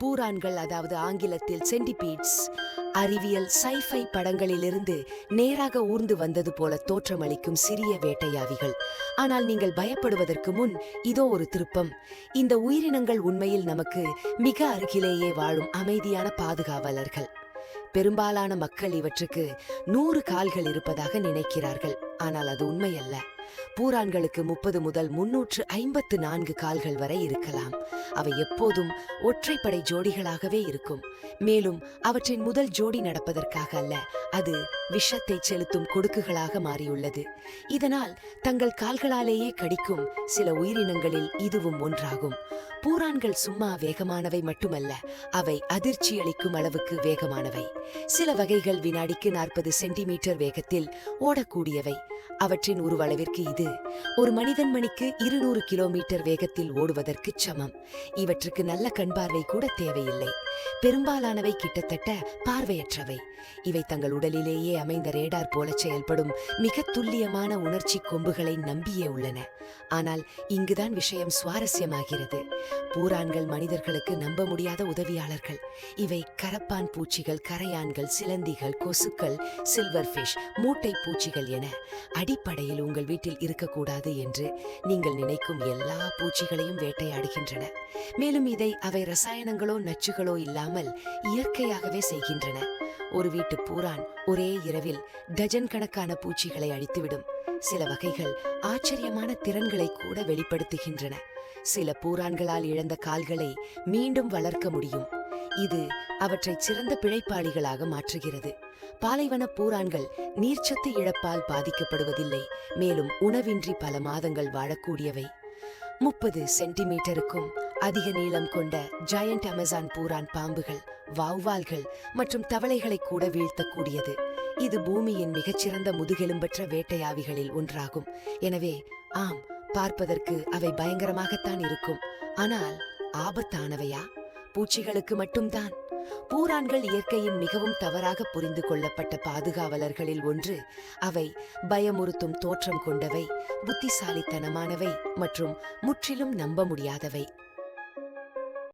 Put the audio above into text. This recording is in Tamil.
பூரான்கள் அதாவது ஆங்கிலத்தில் சென்டிபீட்ஸ் அறிவியல் சைஃபை படங்களிலிருந்து நேராக ஊர்ந்து வந்தது போல தோற்றமளிக்கும் சிறிய வேட்டையாவிகள். ஆனால் நீங்கள் பயப்படுவதற்கு முன் இதோ ஒரு திருப்பம். இந்த உயிரினங்கள் உண்மையில் நமக்கு மிக அருகிலேயே வாழும் அமைதியான பாதுகாவலர்கள். பெரும்பாலான மக்கள் இவற்றுக்கு நூறு கால்கள் இருப்பதாக நினைக்கிறார்கள். ஆனால் அது உண்மையல்ல. பூரான்களுக்கு முப்பது முதல் முன்னூற்று ஐம்பத்து நான்கு கால்கள் வரை இருக்கலாம். அவை எப்போதும் ஒற்றைப்படை ஜோடிகளாகவே இருக்கும். மேலும் அவற்றின் முதல் ஜோடி நடப்பதற்காக அல்ல அது விஷத்தை செலுத்தும் கொடுக்குகளாக மாறியுள்ளது. இதனால் தங்கள் கால்களாலேயே கடிக்கும் சில உயிரினங்களில் இதுவும் ஒன்றாகும். பூரான்கள் சும்மா வேகமானவை மட்டுமல்ல அவை அதிர்ச்சி அளிக்கும் அளவுக்கு வேகமானவை. சில வகைகள் வினாடிக்கு நாற்பது சென்டிமீட்டர் வேகத்தில் ஓடக்கூடியவை. அவற்றின் உருவளவிற்கு இது. ஒரு மனிதன் மணிக்கு இருநூறு கிலோமீட்டர் வேகத்தில் ஓடுவதற்கு சமம். இவற்றுக்கு நல்ல கண்பார்வை கூட தேவையில்லை. பெரும்பாலானவை கிட்டத்தட்ட பார்வையற்றவை. இவை தங்கள் உடலிலேயே அமைந்த ரேடார் போல செயல்படும் மிக துல்லியமான உணர்ச்சி கொம்புகளை நம்பியே உள்ளன. ஆனால் இங்குதான் விஷயம் சுவாரஸ்யமாகிறது. பூரான்கள் மனிதர்களுக்கு நம்ப முடியாத உதவியாளர்கள். இவை கரப்பான் பூச்சிகள் கரையான்கள் சிலந்திகள் கொசுக்கள் சில்வர் ஃபிஷ் மூட்டை பூச்சிகள் என அடிப்படையில் உங்கள் வீட்டில் இருக்கக்கூடாது என்று நீங்கள் நினைக்கும் எல்லா பூச்சிகளையும் வேட்டையாடுகின்றன. மேலும் இதை அவை ரசாயனங்களோ நச்சுகளோ இல்லாமல் இயற்கையாகவே செய்கின்றன. ஒரு வீட்டு பூரான் ஒரே இரவில் டஜன் கணக்கான பூச்சிகளை அழித்துவிடும். சில வகைகள் ஆச்சரியமான திறன்களை கூட வெளிப்படுத்துகின்றன. சில பூரான்களால் இழந்த கால்களை மீண்டும் வளர்க்க முடியும். இது அவற்றை சிறந்த பிழைப்பாளிகளாக மாற்றுகிறது. பாலைவன பூரான்கள் நீர்ச்சத்து இழப்பால் பாதிக்கப்படுவதில்லை. மேலும் உணவின்றி பல மாதங்கள் வாழக்கூடியவை. முப்பது சென்டிமீட்டருக்கும் அதிக நீளம் கொண்ட ஜாயண்ட் அமேசான் பூரான் பாம்புகள் வௌவால்கள் மற்றும் தவளைகளை கூட வீழ்த்தக்கூடியது. இது பூமியின் மிகச்சிறந்த முதுகெலும்பற்ற வேட்டையாவிகளில் ஒன்றாகும். எனவே ஆம் பார்ப்பதற்கு அவை பயங்கரமாகத்தான் இருக்கும். ஆனால் ஆபத்தானவையா? பூச்சிகளுக்கு மட்டும்தான். பூரான்கள் இயற்கையின் மிகவும் தவறாக புரிந்து கொள்ளப்பட்ட பாதுகாவலர்களில் ஒன்று அவை பயமுறுத்தும் தோற்றம் கொண்டவை புத்திசாலித்தனமானவை மற்றும் முற்றிலும் நம்ப முடியாதவை.